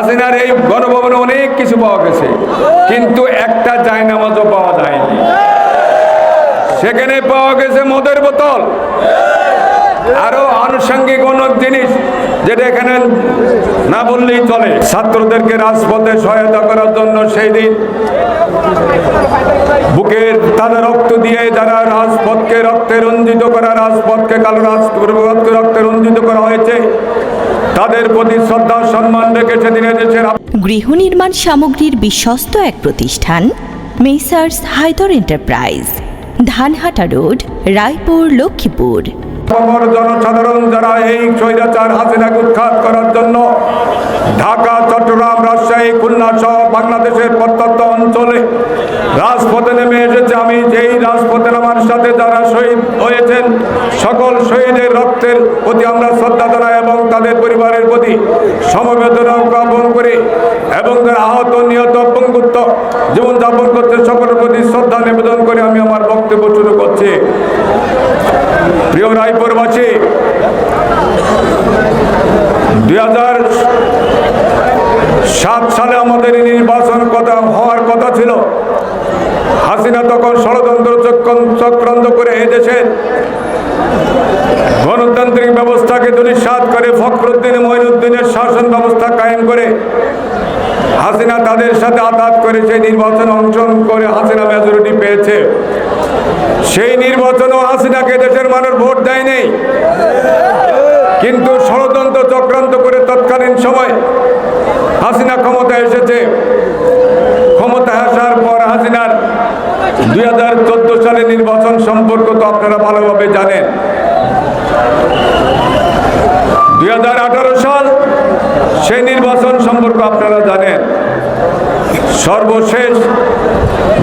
হাসিনার এই গণভবনে অনেক কিছু পাওয়া গেছে, কিন্তু একটা জায়নামাজও পাওয়া যায়নি। সেখানে পাওয়া গেছে মদের বোতল। আরও আনুষঙ্গিক অনেক জিনিস যেটা এখানে না বললেই চলে। ছাত্রদেরকে রাজপথে সহায়তা করার জন্য সেই দিন বুকের তাদের রক্ত দিয়ে যারা রাজপথকে রক্তে রঞ্জিত করা, রাজপথকে কালো রাজপথকে রক্তে রঞ্জিত করা হয়েছে তাদের প্রতি শ্রদ্ধা, সম্মান রেখে সেদিন দেশের গৃহ নির্মাণ সামগ্রীর বিশ্বস্ত এক প্রতিষ্ঠান, messrs Haidar enterprise, Dhanhata road, Raipur, Lakshmipur. জনসাধারণ যারা এই স্বৈরাচার হাসিনাকে উৎখাত করার জন্য ঢাকা, চট্টগ্রাম, রাজশাহী, খুলনা সহ বাংলাদেশের প্রত্যন্ত অঞ্চলে রাজপথে নেমে এসেছে। আমি যেই রাজপথে নামার সাথে যারা শহীদ হয়েছেন, সকল শহীদের রক্তের প্রতি আমরা শ্রদ্ধা জানাই এবং তাদের পরিবারের প্রতি সমবেদনা জ্ঞাপন করি এবং যারা আহত, নিহত পঙ্গুত্ব জীবনযাপন করতে সকলের প্রতি শ্রদ্ধা নিবেদন করে। আমি আমার বক্তব্য শুরু করছি। প্রিয় রায়পুরবাসী দুই হাজার সাত সালে আমাদের নির্বাচন কথা হওয়ার কথা ছিল। হাসিনা তখন ষড়যন্ত্র চক্র- চক্রান্ত করে এদেশের গণতান্ত্রিক ব্যবস্থাকে দুলিশাত করে ফখরুদ্দিন মঈনুদ্দিনের শাসন ব্যবস্থা কায়েম করে হাসিনা তাদের সাথে আঘাত করে সেই নির্বাচনে অংশগ্রহণ করে হাসিনা মেজরিটি পেয়েছে। সেই নির্বাচনও হাসিনাকে দেশের মানুষ ভোট দেয় নেই কিন্তু ষড়যন্ত্র চক্রান্ত করে তৎকালীন সময় হাসিনা ক্ষমতায় এসেছে। ক্ষমতা আসার পর হাসিনার দুই হাজার চোদ্দ সালে নির্বাচন সম্পর্ক তো আপনারা ভালোভাবে জানেন। দুই হাজার আঠারো সাল সেই নির্বাচন সম্পর্ক আপনারা জানেন। সর্বশেষ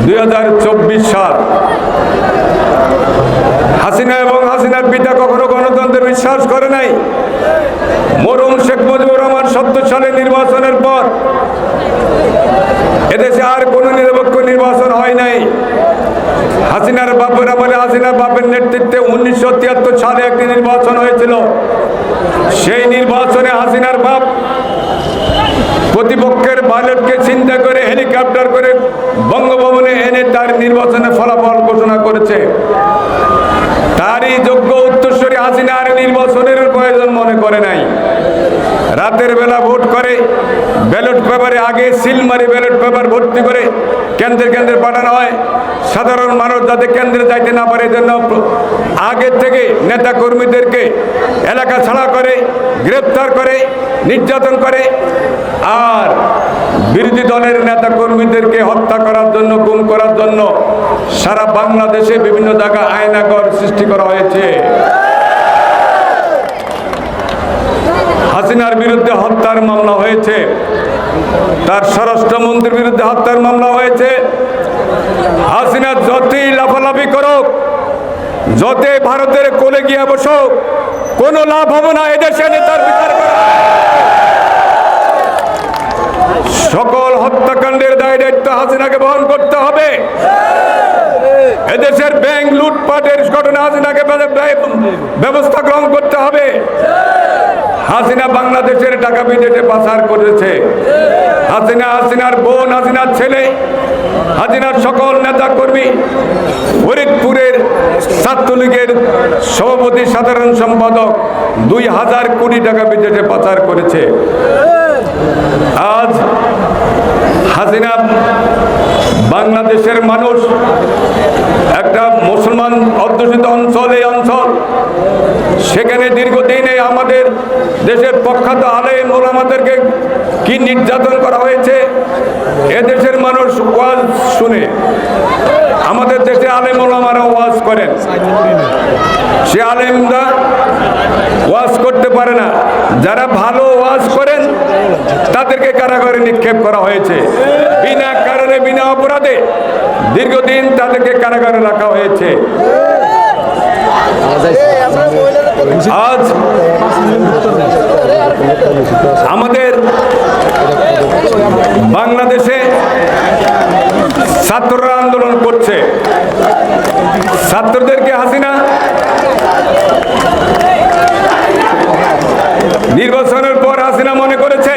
দুই হাজার চব্বিশ সাল হাসিনা এবং হাসিনার পিতা কখনো গণতন্ত্রে বিশ্বাস করে নাই মরুম শেখ মুজিবুর রহমান সত্তর সালে নির্বাচনের পর এদেশে আর কোনো নিরপেক্ষ নির্বাচন হয় নাই হাসিনার বাপের আমলে হাসিনার বাপের নেতৃত্বে উনিশশো তিয়াত্তর সালে একটি নির্বাচন হয়েছিল। সেই নির্বাচনে হাসিনার বাপ প্রতিপক্ষের বালককে চিন্তা করে হেলিকপ্টার করে বঙ্গভবনে এনে তার নির্বাচনে ফলাফল ঘোষণা করেছে। তারই যোগ্য উত্তরস্বরী হাসিনা আর নির্বাচনের প্রয়োজন মনে করে নাই। রাতের বেলা ভোট করে, ব্যালট পেপারে আগে সিল মারি, ব্যালট পেপার ভর্তি করে কেন্দ্রে কেন্দ্রে পাঠানো হয়। সাধারণ মানুষ যাতে কেন্দ্রে যাইতে না পারে জন্য আগের থেকে নেতা কর্মীদেরকে এলাকা ছাড়া করে, গ্রেপ্তার করে, নির্যাতন করে, আর বিরোধী দলের নেতা কর্মীদেরকে হত্যা করার জন্য, গুম করার জন্য সারা বাংলাদেশে বিভিন্ন জায়গায় আয়নাগর সৃষ্টি করা হয়েছে। হাসিনার বিরুদ্ধে হত্যার মামলা হয়েছে। তার স্বরাষ্ট্রমন্ত্রীর বিরুদ্ধে হত্যার মামলা হয়েছে। হাসিনা যতই লাফালাফি করুক, যতই ভারতের কোলে গিয়ে বসুক, কোনো লাভ হবে না এদেশে নেতার বিচার সকল হত্যাকাণ্ডের দায় দায়িত্ব হাসিনাকে বহন করতে হবে। এদেশের ব্যাংক লুটপাটের ঘটনা হাসিনাকে ব্যব- ব্যবস্থা গ্রহণ করতে হবে। হাসিনা বাংলাদেশের টাকা বিদেশে পাচার করেছে। হাসিনা, হাসিনার বোন, হাসিনার ছেলে, হাসিনার সকল নেতা কর্মী ফরিদপুরের ছাত্রলীগের সভাপতি, সাধারণ সম্পাদক, দুই হাজার কোটি টাকা বিদেশে পাচার করেছে। আজ হাসিনা বাংলাদেশের মানুষ একটা মুসলমান অধ্যুষিত অঞ্চল, এই অঞ্চল। সেখানে দীর্ঘদিনে আমাদের দেশের প্রখ্যাত আলেম ওলামাদেরকে কি নির্যাতন করা হয়েছে, এদেশের মানুষ ওয়াজ শুনে। আমাদের দেশে আলেম ওলামারা ওয়াজ করেন। সে আলেমরা ওয়াজ করতে পারে না। যারা ভালো তাদেরকে কারাগারে নিক্ষেপ করা হয়েছে। বিনা কারণে, বিনা অপরাধে দীর্ঘদিন তাদেরকে কারাগারে রাখা হয়েছে। আজ আমাদের বাংলাদেশে ছাত্ররা আন্দোলন করছে। ছাত্রদেরকে হাসিনা নির্বাচনের পর হাসিনা মনে করেছে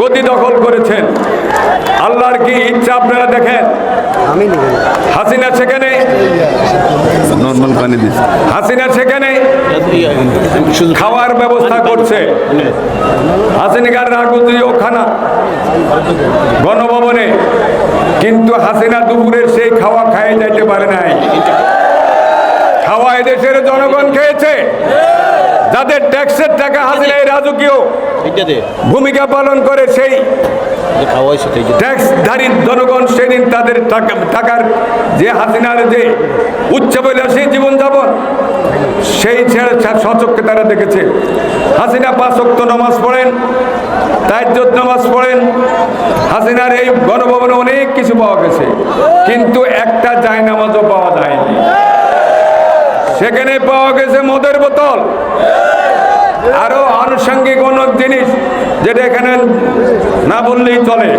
গতি দখল করেছেন। আল্লাহর কি ইচ্ছা আপনারা দেখেন? হাসিনা সেখানে? নর্মাল পানি দিচ্ছে। হাসিনা সেখানে? খাওয়ার ব্যবস্থা করছে। হাসিনার রাগুদিও খানা গণভবনে। কিন্তু হাসিনা দুপুরের সেই খাওয়া খাইয়ে যাইতে পারে নাই। খাওয়া এদেশের জনগণ খেয়েছে। যাদের ট্যাক্সের টাকা হাসিনা এই রাজকীয় ভূমিকা পালন করে সেই ট্যাক্সধারী জনগণ সেদিন তাদের টাকা টাকার যে হাসিনার যে উচ্চাভিলাষী জীবনযাপন সেই ছেড়ে সচককে তারা দেখেছে। হাসিনা পাঁচক্ত নামাজ পড়েন তাজ্জত নামাজ পড়েন। হাসিনার এই গণভবনে অনেক কিছু পাওয়া গেছে কিন্তু একটা জায় নামাজও পাওয়া যায়নি। সেখানে পাওয়া গেছে মদের বোতল। আরও আনুষঙ্গিক অনেক জিনিস যেটা এখানে না বললেই চলে।